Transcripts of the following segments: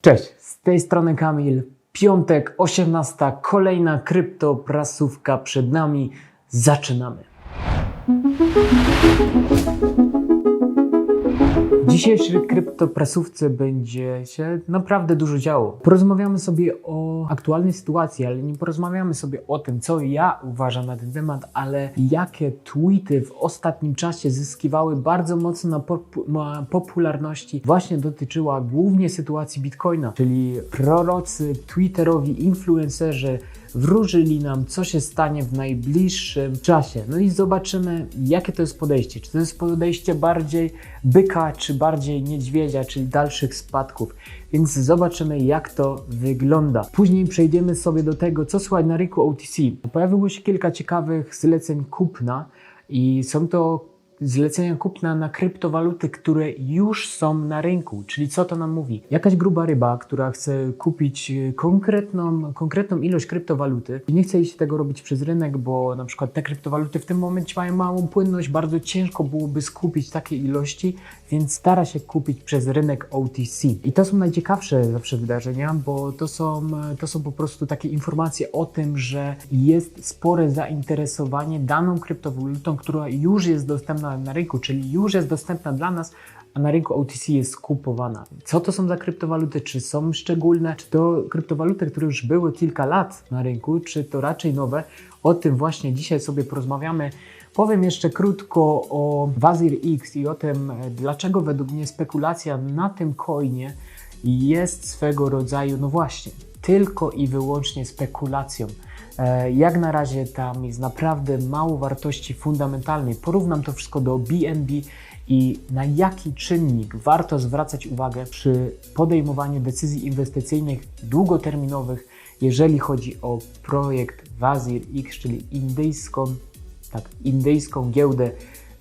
Cześć, z tej strony Kamil. Piątek, 18. Kolejna kryptoprasówka przed nami. Zaczynamy. W dzisiejszej kryptoprasówce będzie się naprawdę dużo działo. Porozmawiamy sobie o aktualnej sytuacji, ale nie porozmawiamy sobie o tym, co ja uważam na ten temat, ale jakie tweety w ostatnim czasie zyskiwały bardzo mocno na, na popularności. Właśnie dotyczyła głównie sytuacji Bitcoina, czyli prorocy, twitterowi, influencerzy wróżyli nam, co się stanie w najbliższym czasie. No i zobaczymy, jakie to jest podejście. Czy to jest podejście bardziej byka, czy bardziej niedźwiedzia, czyli dalszych spadków. Więc zobaczymy, jak to wygląda. Później przejdziemy sobie do tego, co słychać na rynku OTC. Pojawiło się kilka ciekawych zleceń kupna i są to zlecenia kupna na kryptowaluty, które już są na rynku. Czyli co to nam mówi? Jakaś gruba ryba, która chce kupić e, konkretną, konkretną ilość kryptowaluty i nie chce iść tego robić przez rynek, bo na przykład te kryptowaluty w tym momencie mają małą płynność, bardzo ciężko byłoby skupić takie ilości, więc stara się kupić przez rynek OTC. I to są najciekawsze zawsze wydarzenia, bo to są, to są po prostu takie informacje o tym, że jest spore zainteresowanie daną kryptowalutą, która już jest dostępna na rynku, czyli już jest dostępna dla nas, a na rynku OTC jest kupowana. Co to są za kryptowaluty? Czy są szczególne? Czy to kryptowaluty, które już były kilka lat na rynku, czy to raczej nowe? O tym właśnie dzisiaj sobie porozmawiamy. Powiem jeszcze krótko o Wazir X i o tym, dlaczego według mnie spekulacja na tym coinie jest swego rodzaju, no właśnie, tylko i wyłącznie spekulacją. E, Jak na razie tam jest naprawdę mało wartości fundamentalnej. Porównam to wszystko do BNB i na jaki czynnik warto zwracać uwagę przy podejmowaniu decyzji inwestycyjnych długoterminowych, jeżeli chodzi o projekt Wazir X, czyli indyjską, tak, indyjską giełdę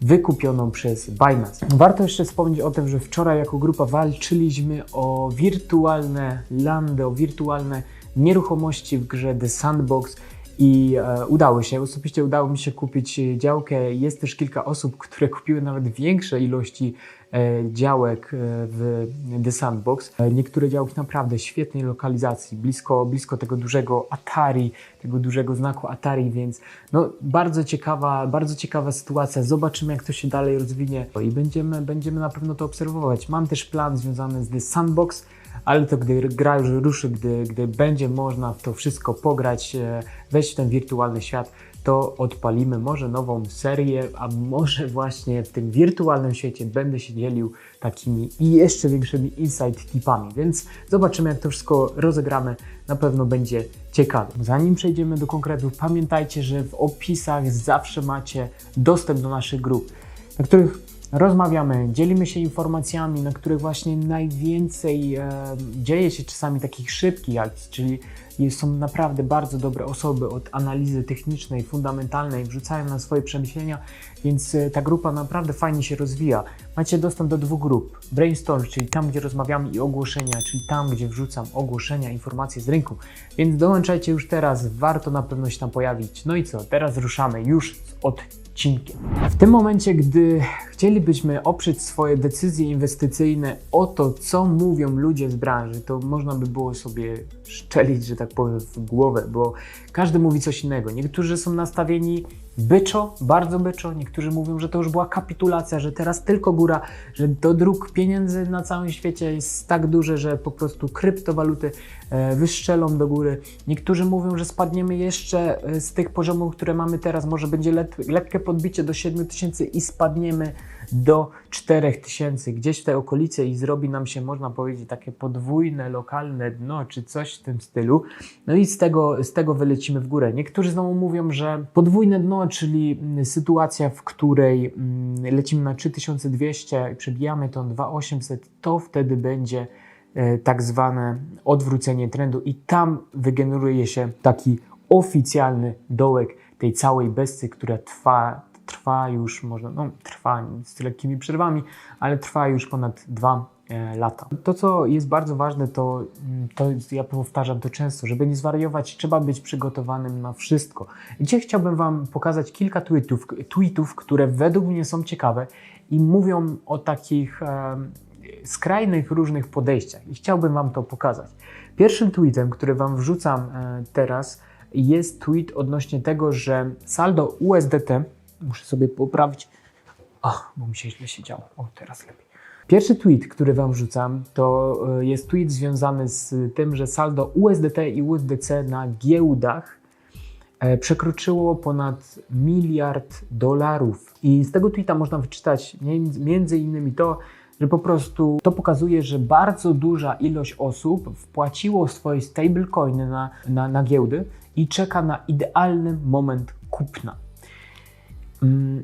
wykupioną przez Binance. Warto jeszcze wspomnieć o tym, że wczoraj jako grupa walczyliśmy o wirtualne landy, o wirtualne nieruchomości w grze The Sandbox i e, udało się. Osobiście udało mi się kupić e, działkę. Jest też kilka osób, które kupiły nawet większe ilości e, działek e, w The Sandbox. E, niektóre działki naprawdę świetnej lokalizacji, blisko, blisko tego dużego Atari, tego dużego znaku Atari, więc no, bardzo ciekawa, bardzo ciekawa sytuacja. Zobaczymy, jak to się dalej rozwinie i będziemy, będziemy na pewno to obserwować. Mam też plan związany z The Sandbox, ale to gdy gra już ruszy, gdy, gdy będzie można w to wszystko pograć, e, wejść w ten wirtualny świat, to odpalimy może nową serię, a może właśnie w tym wirtualnym świecie będę się dzielił takimi i jeszcze większymi insight tipami, więc zobaczymy jak to wszystko rozegramy, na pewno będzie ciekawe. Zanim przejdziemy do konkretów, pamiętajcie, że w opisach zawsze macie dostęp do naszych grup, na których rozmawiamy, dzielimy się informacjami, na których właśnie najwięcej e, dzieje się czasami takich szybkich akcji, czyli są naprawdę bardzo dobre osoby od analizy technicznej, fundamentalnej, wrzucają na swoje przemyślenia, więc e, ta grupa naprawdę fajnie się rozwija. Macie dostęp do dwóch grup. Brainstorm, czyli tam, gdzie rozmawiamy i ogłoszenia, czyli tam, gdzie wrzucam ogłoszenia, informacje z rynku. Więc dołączajcie już teraz, warto na pewno się tam pojawić. No i co, teraz ruszamy już z odcinkiem. W tym momencie, gdy chcielibyśmy oprzeć swoje decyzje inwestycyjne o to, co mówią ludzie z branży, to można by było sobie szczelić, że tak powiem, w głowę, bo każdy mówi coś innego. Niektórzy są nastawieni byczo, bardzo byczo, niektórzy mówią, że to już była kapitulacja, że teraz tylko góra, że dodruk pieniędzy na całym świecie jest tak duży, że po prostu kryptowaluty e, wystrzelą do góry. Niektórzy mówią, że spadniemy jeszcze e, z tych poziomów, które mamy teraz, może będzie lekkie podbicie do 7000 i spadniemy do 4000, gdzieś w tej okolicy i zrobi nam się, można powiedzieć, takie podwójne, lokalne dno, czy coś w tym stylu. No i z tego, z tego wylecimy w górę. Niektórzy znowu mówią, że podwójne dno, czyli mm, sytuacja, w której mm, lecimy na 3200 i przebijamy tą 2800, to wtedy będzie e, tak zwane odwrócenie trendu i tam wygeneruje się taki oficjalny dołek tej całej besty, która trwa, trwa już, można, no trwa z lekkimi przerwami, ale trwa już ponad dwa e, lata. To, co jest bardzo ważne, to, mm, to ja powtarzam to często, żeby nie zwariować, trzeba być przygotowanym na wszystko. Dzisiaj chciałbym Wam pokazać kilka tweetów, tweetów które według mnie są ciekawe i mówią o takich em, skrajnych różnych podejściach i chciałbym Wam to pokazać. Pierwszym tweetem, który Wam wrzucam e, teraz, jest tweet odnośnie tego, że saldo USDT, muszę sobie poprawić, o, bo mi się źle się działo, o teraz lepiej. Pierwszy tweet, który Wam wrzucam, to e, jest tweet związany z tym, że saldo USDT i USDC na giełdach e, przekroczyło ponad miliard dolarów. I z tego tweeta można wyczytać między innymi to, że po prostu to pokazuje, że bardzo duża ilość osób wpłaciło swoje stablecoiny na, na, na giełdy i czeka na idealny moment kupna. Mm,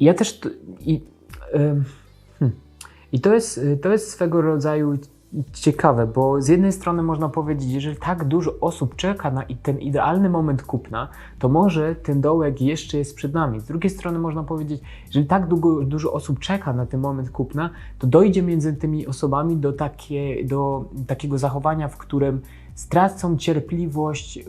ja też. I, hmm. I to jest, to jest swego rodzaju ciekawe, bo z jednej strony można powiedzieć, jeżeli tak dużo osób czeka na ten idealny moment kupna, to może ten dołek jeszcze jest przed nami. Z drugiej strony można powiedzieć, jeżeli tak długo, dużo osób czeka na ten moment kupna, to dojdzie między tymi osobami do, takie, do takiego zachowania, w którym stracą cierpliwość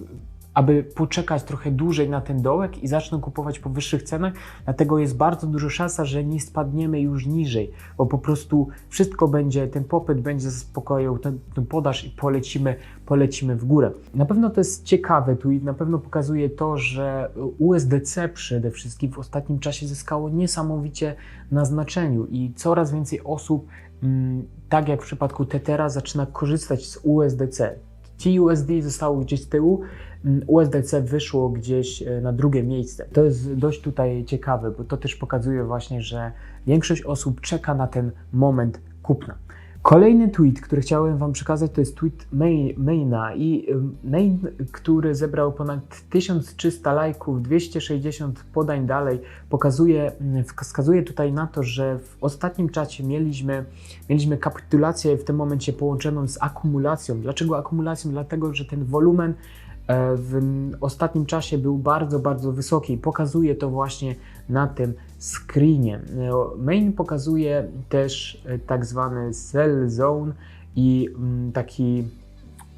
aby poczekać trochę dłużej na ten dołek i zaczną kupować po wyższych cenach. Dlatego jest bardzo duża szansa, że nie spadniemy już niżej, bo po prostu wszystko będzie, ten popyt będzie zaspokojał ten, ten podaż i polecimy, polecimy w górę. Na pewno to jest ciekawe tu i na pewno pokazuje to, że USDC przede wszystkim w ostatnim czasie zyskało niesamowicie na znaczeniu i coraz więcej osób, mm, tak jak w przypadku Tetera, zaczyna korzystać z USDC. TUSD zostało gdzieś z tyłu, mm, USDC wyszło gdzieś e, na drugie miejsce. To jest dość tutaj ciekawe, bo to też pokazuje właśnie, że większość osób czeka na ten moment kupna. Kolejny tweet, który chciałem Wam przekazać, to jest tweet Maina i Main, który zebrał ponad 1300 lajków, 260 podań dalej, pokazuje, wskazuje tutaj na to, że w ostatnim czasie mieliśmy, mieliśmy kapitulację w tym momencie połączoną z akumulacją. Dlaczego akumulacją? Dlatego, że ten wolumen w ostatnim czasie był bardzo, bardzo wysoki. I pokazuje to właśnie na tym screenie. Main pokazuje też e, tak zwany sell zone i taki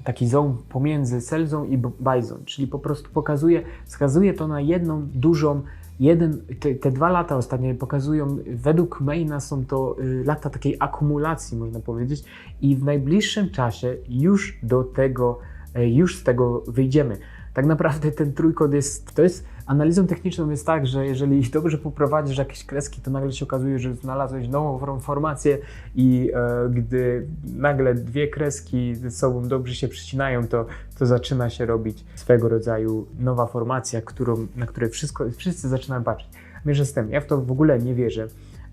taki zone pomiędzy sell zone i buy zone, czyli po prostu pokazuje, wskazuje to na jedną dużą, jeden, te, te dwa lata ostatnie pokazują, według Maina są to y, lata takiej akumulacji, można powiedzieć, i w najbliższym czasie już do tego, już z tego wyjdziemy. Tak naprawdę ten trójkąt jest, to jest Analizą techniczną jest tak, że jeżeli dobrze poprowadzisz jakieś kreski, to nagle się okazuje, że znalazłeś nową formację i e, gdy nagle dwie kreski ze sobą dobrze się przycinają, to, to zaczyna się robić swego rodzaju nowa formacja, którą, na której wszystko, wszyscy zaczynają patrzeć. Mierzę z tym, ja w to w ogóle nie wierzę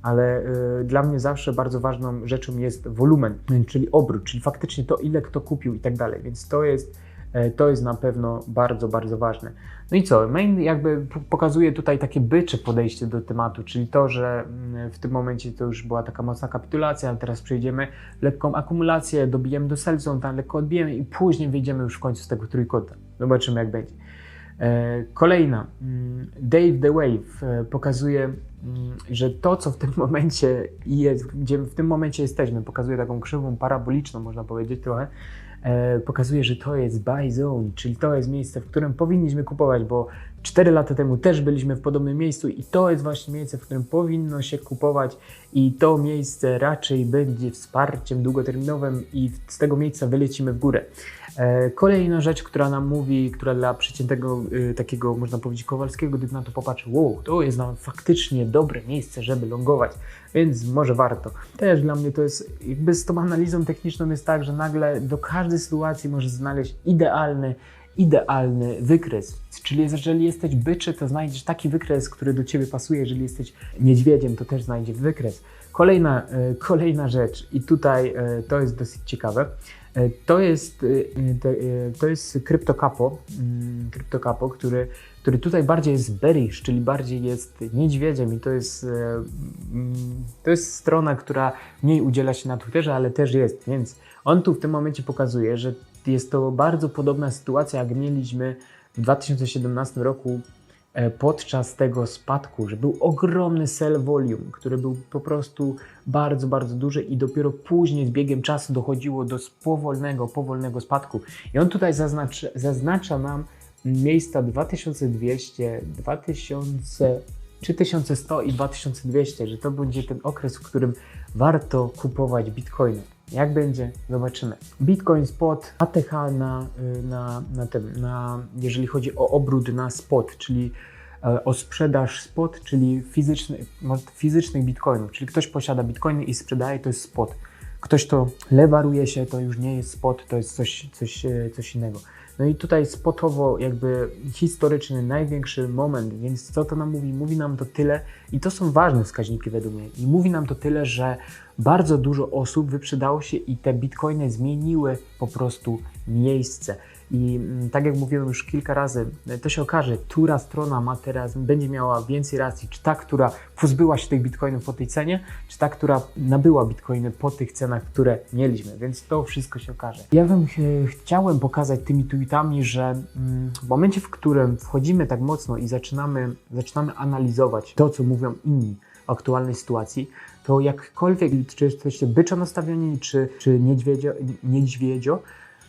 ale y, dla mnie zawsze bardzo ważną rzeczą jest wolumen, czyli obrót, czyli faktycznie to, ile kto kupił i tak dalej. Więc to jest E, to jest na pewno bardzo, bardzo ważne. No i co? Main jakby pokazuje tutaj takie bycze podejście do tematu, czyli to, że mm, w tym momencie to już była taka mocna kapitulacja, ale teraz przejdziemy lekką akumulację, dobijemy do Selzon, tam lekko odbijemy i później wyjdziemy już w końcu z tego trójkąta. Zobaczymy jak będzie. E, kolejna, mm, Dave the Wave e, pokazuje, mm, że to, co w tym momencie jest, gdzie w tym momencie jesteśmy, pokazuje taką krzywą paraboliczną, można powiedzieć trochę, E, pokazuje, że to jest buy zone, czyli to jest miejsce, w którym powinniśmy kupować, bo 4 lata temu też byliśmy w podobnym miejscu i to jest właśnie miejsce, w którym powinno się kupować i to miejsce raczej będzie wsparciem długoterminowym i z tego miejsca wylecimy w górę. E, kolejna rzecz, która nam mówi, która dla przeciętnego y, takiego, można powiedzieć, Kowalskiego, gdy na to popatrzy, wow, to jest nam faktycznie dobre miejsce, żeby longować, więc może warto. Też dla mnie to jest, jakby z tą analizą techniczną jest tak, że nagle do każdej sytuacji możesz znaleźć idealny idealny wykres. Czyli jeżeli jesteś byczy, to znajdziesz taki wykres, który do ciebie pasuje. Jeżeli jesteś niedźwiedziem, to też znajdziesz wykres. Kolejna, e, kolejna rzecz, i tutaj e, to jest dosyć ciekawe, to jest, to jest CryptoCapo, mm, CryptoCapo który, który tutaj bardziej jest bearish, czyli bardziej jest niedźwiedziem i to jest, mm, to jest strona, która mniej udziela się na Twitterze, ale też jest, więc on tu w tym momencie pokazuje, że jest to bardzo podobna sytuacja, jak mieliśmy w 2017 roku e, podczas tego spadku, że był ogromny sell volume, który był po prostu bardzo, bardzo duży i dopiero później z biegiem czasu dochodziło do powolnego, powolnego spadku. I on tutaj zaznacza, zaznacza nam miejsca 2200, 2000 3100 i 2200, że to będzie ten okres, w którym warto kupować bitcoiny. Jak będzie? Zobaczymy. Bitcoin spot, ATH na, y, na, na tym, na, jeżeli chodzi o obrót na spot, czyli e, o sprzedaż spot, czyli fizyczny, mo- fizycznych bitcoinów, czyli ktoś posiada bitcoiny i sprzedaje, to jest spot. Ktoś to lewaruje się, to już nie jest spot, to jest coś, coś, e, coś innego. No i tutaj spotowo jakby historyczny największy moment, więc co to nam mówi? Mówi nam to tyle i to są ważne wskaźniki według mnie. I mówi nam to tyle, że bardzo dużo osób wyprzedało się i te bitcoiny zmieniły po prostu miejsce. I mm, tak jak mówiłem już kilka razy, to się okaże, która strona ma teraz, będzie miała więcej racji, czy ta, która pozbyła się tych bitcoinów po tej cenie, czy ta, która nabyła bitcoiny po tych cenach, które mieliśmy, więc to wszystko się okaże. Ja bym e, chciałem pokazać tymi tweetami, że mm, w momencie, w którym wchodzimy tak mocno i zaczynamy, zaczynamy analizować to, co mówią inni aktualnej sytuacji, to jakkolwiek, czy jesteście byczo nastawieni, czy, czy niedźwiedzio, niedźwiedzio,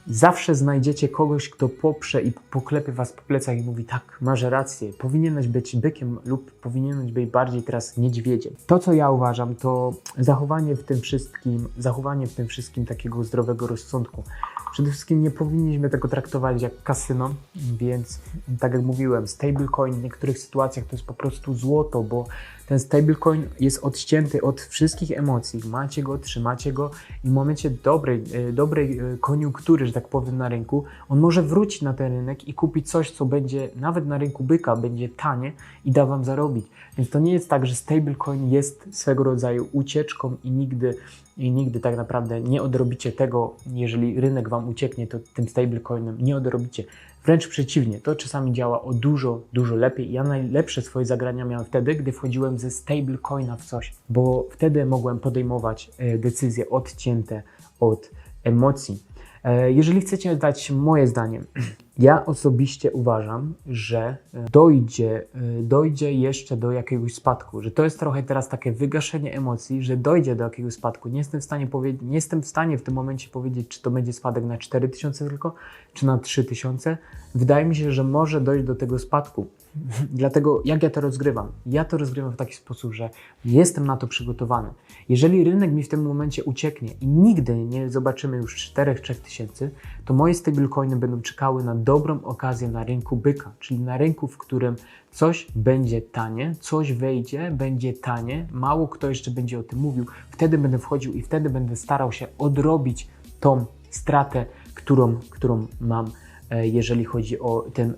zawsze znajdziecie kogoś, kto poprze i poklepie was po plecach i mówi tak, masz rację, powinieneś być bykiem lub powinieneś być bardziej teraz niedźwiedziem. To, co ja uważam, to zachowanie w tym wszystkim, zachowanie w tym wszystkim takiego zdrowego rozsądku. Przede wszystkim nie powinniśmy tego traktować jak kasyno, więc tak jak mówiłem, stablecoin w niektórych sytuacjach to jest po prostu złoto, bo ten stablecoin jest odcięty od wszystkich emocji. Macie go, trzymacie go i w momencie dobrej, e, dobrej e, koniunktury, że tak powiem, na rynku, on może wrócić na ten rynek i kupić coś, co będzie nawet na rynku byka, będzie tanie i da Wam zarobić. Więc to nie jest tak, że stablecoin jest swego rodzaju ucieczką i nigdy, i nigdy tak naprawdę nie odrobicie tego, jeżeli rynek Wam ucieknie, to tym stablecoinem nie odrobicie. Wręcz przeciwnie, to czasami działa o dużo, dużo lepiej. Ja najlepsze swoje zagrania miałem wtedy, gdy wchodziłem ze stablecoina w coś, bo wtedy mogłem podejmować e, decyzje odcięte od emocji. E, Jeżeli chcecie dać moje zdanie, ja osobiście uważam, że e, dojdzie, e, dojdzie jeszcze do jakiegoś spadku, że to jest trochę teraz takie wygaszenie emocji, że dojdzie do jakiegoś spadku. Nie jestem w stanie, powie- nie jestem w, stanie w tym momencie powiedzieć, czy to będzie spadek na 4000 tylko, czy na 3000. Wydaje mi się, że może dojść do tego spadku. Dlatego jak ja to rozgrywam? Ja to rozgrywam w taki sposób, że jestem na to przygotowany. Jeżeli rynek mi w tym momencie ucieknie i nigdy nie zobaczymy już 4-3 tysięcy, to moje stablecoiny będą czekały na dobrą okazję na rynku byka, czyli na rynku, w którym coś będzie tanie, coś wejdzie, będzie tanie, mało kto jeszcze będzie o tym mówił, wtedy będę wchodził i wtedy będę starał się odrobić tą stratę, którą, którą mam, e, jeżeli chodzi o ten,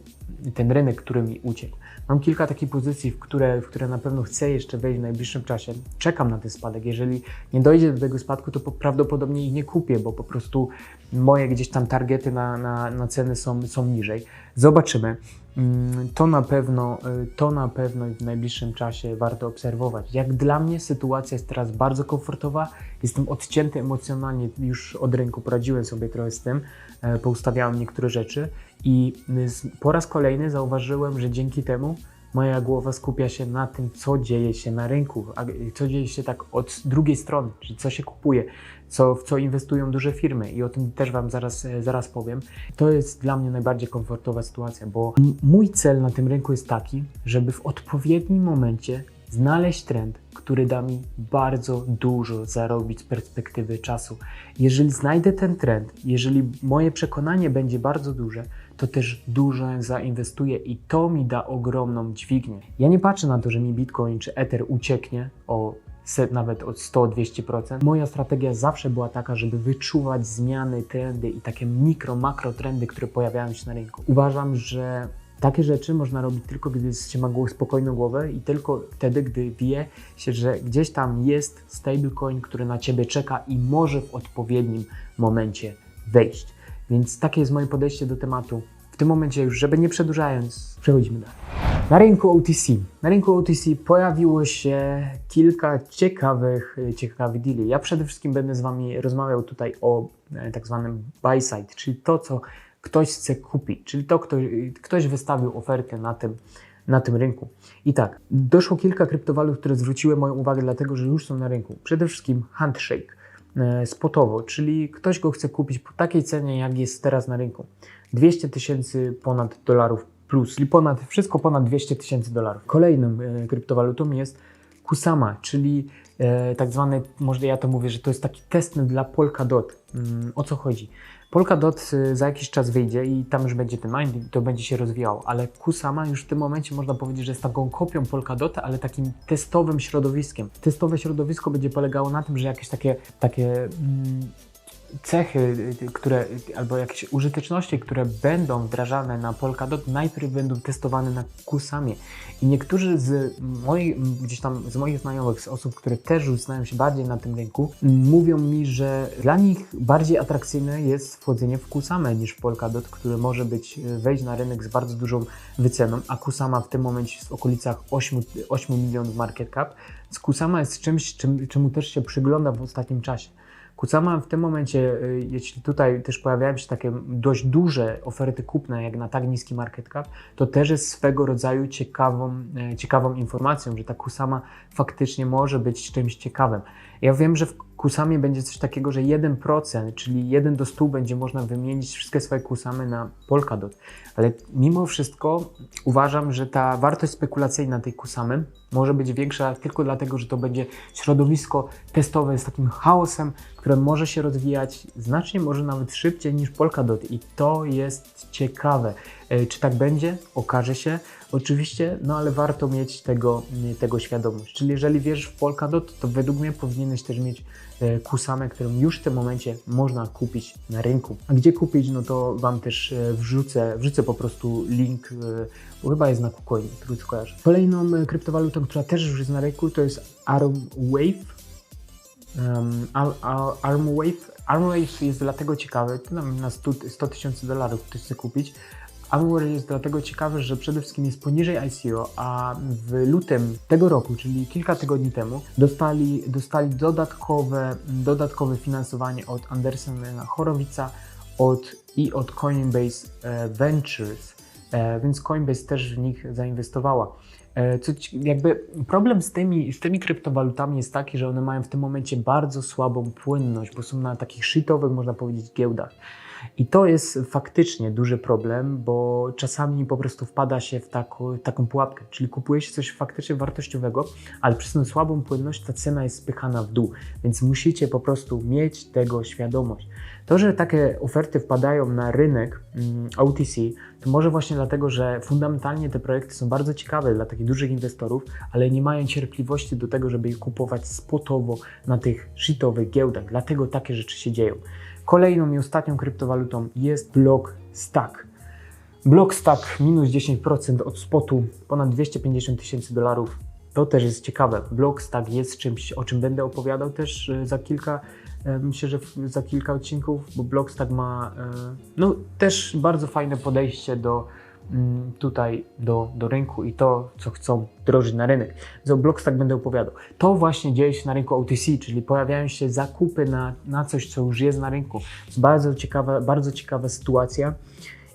ten rynek, który mi uciekł. Mam kilka takich pozycji, w które, w które na pewno chcę jeszcze wejść w najbliższym czasie. Czekam na ten spadek. Jeżeli nie dojdzie do tego spadku, to po- prawdopodobnie ich nie kupię, bo po prostu moje gdzieś tam targety na, na, na ceny są, są niżej. Zobaczymy. Mm, To na pewno, y, to na pewno w najbliższym czasie warto obserwować. Jak dla mnie sytuacja jest teraz bardzo komfortowa. Jestem odcięty emocjonalnie już od rynku. Poradziłem sobie trochę z tym. e, Poustawiałem niektóre rzeczy i y, po raz kolejny zauważyłem, że dzięki temu moja głowa skupia się na tym, co dzieje się na rynku, a co dzieje się tak od drugiej strony, czyli co się kupuje, co, w co inwestują duże firmy i o tym też Wam zaraz, e, zaraz powiem. To jest dla mnie najbardziej komfortowa sytuacja, bo mój cel na tym rynku jest taki, żeby w odpowiednim momencie znaleźć trend, który da mi bardzo dużo zarobić z perspektywy czasu. Jeżeli znajdę ten trend, jeżeli moje przekonanie będzie bardzo duże, to też dużo zainwestuję i to mi da ogromną dźwignię. Ja nie patrzę na to, że mi Bitcoin czy Ether ucieknie o set, nawet od 100-200%. Moja strategia zawsze była taka, żeby wyczuwać zmiany, trendy i takie mikro, makro trendy, które pojawiają się na rynku. Uważam, że takie rzeczy można robić tylko, gdy się ma spokojną głowę i tylko wtedy, gdy wie się, że gdzieś tam jest stablecoin, który na Ciebie czeka i może w odpowiednim momencie wejść. Więc takie jest moje podejście do tematu. W tym momencie już, żeby nie przedłużając, przechodzimy dalej. Na rynku OTC. Na rynku OTC pojawiło się kilka ciekawych, ciekawych deali. Ja przede wszystkim będę z Wami rozmawiał tutaj o e, tak zwanym buy side, czyli to, co ktoś chce kupić, czyli to, kto, ktoś wystawił ofertę na tym, na tym rynku. I tak, doszło kilka kryptowalut, które zwróciły moją uwagę, dlatego że już są na rynku. Przede wszystkim Handshake spotowo, czyli ktoś go chce kupić po takiej cenie, jak jest teraz na rynku. 200 tysięcy ponad dolarów plus, czyli ponad, wszystko ponad 200 tysięcy dolarów. Kolejną e, kryptowalutą jest Kusama, czyli e, tak zwany, może ja to mówię, że to jest taki testnet dla Polkadot. Mm, o co chodzi? Polkadot y, za jakiś czas wyjdzie i tam już będzie ten mind i to będzie się rozwijało, ale Kusama już w tym momencie można powiedzieć, że jest taką kopią Polkadota, ale takim testowym środowiskiem. Testowe środowisko będzie polegało na tym, że jakieś takie, takie mm, cechy, które, albo jakieś użyteczności, które będą wdrażane na Polkadot, najpierw będą testowane na Kusamie. I niektórzy z moich, gdzieś tam z moich znajomych, z osób, które też już znają się bardziej na tym rynku, mówią mi, że dla nich bardziej atrakcyjne jest wchodzenie w Kusamę niż w Polkadot, który może być, wejść na rynek z bardzo dużą wyceną, a Kusama w tym momencie jest w okolicach 8, 8 milionów market cap. Kusama jest czymś, czym, czemu też się przygląda w ostatnim czasie. Kucama w tym momencie, y, jeśli tutaj też pojawiają się takie dość duże oferty kupne, jak na tak niski market cap, to też jest swego rodzaju ciekawą, e, ciekawą informacją, że ta Kusama faktycznie może być czymś ciekawym. Ja wiem, że w Kusamie będzie coś takiego, że 1%, czyli 1 do 100 będzie można wymienić wszystkie swoje Kusamy na Polkadot, ale mimo wszystko uważam, że ta wartość spekulacyjna tej Kusamy może być większa tylko dlatego, że to będzie środowisko testowe z takim chaosem, które może się rozwijać znacznie, może nawet szybciej niż Polkadot i to jest ciekawe. E, czy tak będzie? Okaże się oczywiście, no ale warto mieć tego, tego świadomość. Czyli jeżeli wierzysz w Polkadot, to według mnie powinieneś też mieć e, Kusamę, którą już w tym momencie można kupić na rynku. A gdzie kupić, no to Wam też e, wrzucę, wrzucę po prostu link, bo chyba jest na KuCoin, który skojarzę. Kolejną kryptowalutą, która też już jest na rynku, to jest ArmWave. Um, ArmWave. ArmWave jest dlatego ciekawy, to na 100 tysięcy dolarów ktoś chce kupić, Amware jest dlatego ciekawy, że przede wszystkim jest poniżej ICO, a w lutym tego roku, czyli kilka tygodni temu, dostali, dostali dodatkowe, dodatkowe finansowanie od Andersena Chorowica od, i od Coinbase e, Ventures, e, więc Coinbase też w nich zainwestowała. E, co, jakby problem z tymi, z tymi kryptowalutami jest taki, że one mają w tym momencie bardzo słabą płynność, bo są na takich shitowych, można powiedzieć, giełdach. I to jest faktycznie duży problem, bo czasami po prostu wpada się w taką, taką pułapkę, czyli kupuje się coś faktycznie wartościowego, ale przez tę słabą płynność ta cena jest spychana w dół, więc musicie po prostu mieć tego świadomość. To, że takie oferty wpadają na rynek mm, OTC, to może właśnie dlatego, że fundamentalnie te projekty są bardzo ciekawe dla takich dużych inwestorów, ale nie mają cierpliwości do tego, żeby je kupować spotowo na tych shitowych giełdach. Dlatego takie rzeczy się dzieją. Kolejną i ostatnią kryptowalutą jest Blockstack. Blockstack minus 10% od spotu, ponad 250 tysięcy dolarów. To też jest ciekawe. Blockstack jest czymś, o czym będę opowiadał też e, za kilka, e, myślę, że za kilka odcinków, bo Blockstack ma e, no, też bardzo fajne podejście do tutaj do, do rynku i to, co chcą wdrożyć na rynek. O Blockstack będę opowiadał. To właśnie dzieje się na rynku OTC, czyli pojawiają się zakupy na, na coś, co już jest na rynku. Bardzo ciekawa, bardzo ciekawa sytuacja.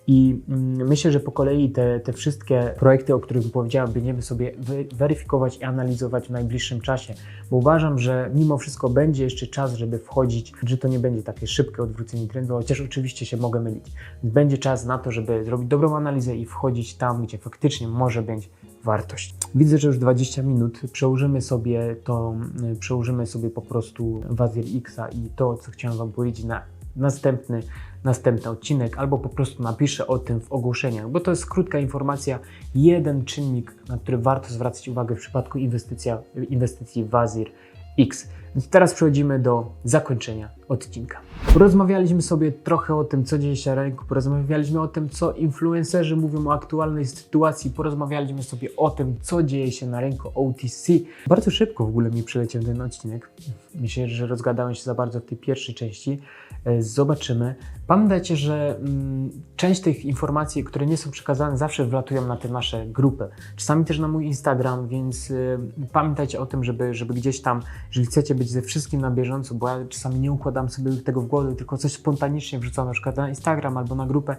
I mm, myślę, że po kolei te, te wszystkie projekty, o których powiedziałem, będziemy sobie weryfikować i analizować w najbliższym czasie, bo uważam, że mimo wszystko będzie jeszcze czas, żeby wchodzić, że to nie będzie takie szybkie odwrócenie trendu, chociaż oczywiście się mogę mylić. Będzie czas na to, żeby zrobić dobrą analizę i wchodzić tam, gdzie faktycznie może być wartość. Widzę, że już 20 minut. Przełożymy sobie to, przełożymy sobie po prostu Wazir Xa i to, co chciałem Wam powiedzieć na następny następny odcinek, albo po prostu napiszę o tym w ogłoszeniach, bo to jest krótka informacja, jeden czynnik, na który warto zwracać uwagę w przypadku inwestycja, inwestycji w Azir X. Więc teraz przechodzimy do zakończenia odcinka. Porozmawialiśmy sobie trochę o tym, co dzieje się na rynku, porozmawialiśmy o tym, co influencerzy mówią o aktualnej sytuacji, porozmawialiśmy sobie o tym, co dzieje się na rynku OTC. Bardzo szybko w ogóle mi przyleciał ten odcinek. Myślę, że rozgadałem się za bardzo w tej pierwszej części. E, zobaczymy. Pamiętajcie, że mm, część tych informacji, które nie są przekazane, zawsze wlatują na te nasze grupy. Czasami też na mój Instagram, więc y, pamiętajcie o tym, żeby, żeby gdzieś tam, jeżeli chcecie być ze wszystkim na bieżąco, bo ja czasami nie układam sobie tego w głowie, tylko coś spontanicznie wrzucam na przykład na Instagram albo na grupę,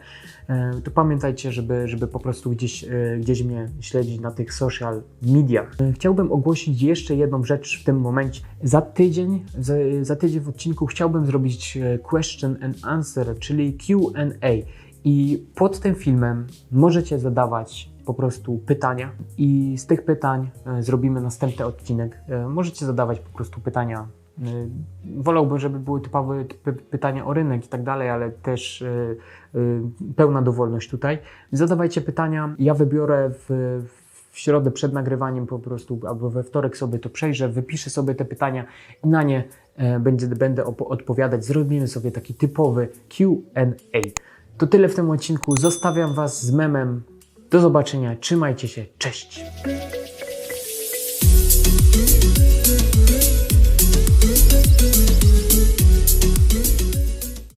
y, to pamiętajcie, żeby, żeby po prostu gdzieś, y, gdzieś mnie śledzić na tych social mediach. Chciałbym ogłosić jeszcze jedną rzecz w tym momencie. Za tydzień, za, za tydzień w odcinku chciałbym zrobić question and answer czyli QA. I pod tym filmem możecie zadawać po prostu pytania i z tych pytań e, zrobimy następny odcinek. E, Możecie zadawać po prostu pytania. E, Wolałbym, żeby były typowe pytania o rynek i tak dalej, ale też e, e, pełna dowolność tutaj. Zadawajcie pytania. Ja wybiorę w, w środę przed nagrywaniem po prostu, albo we wtorek sobie to przejrzę, wypiszę sobie te pytania i na nie e, będzie, będę odpowiadać. Zrobimy sobie taki typowy Q&A. To tyle w tym odcinku. Zostawiam Was z memem. Do zobaczenia. Trzymajcie się. Cześć.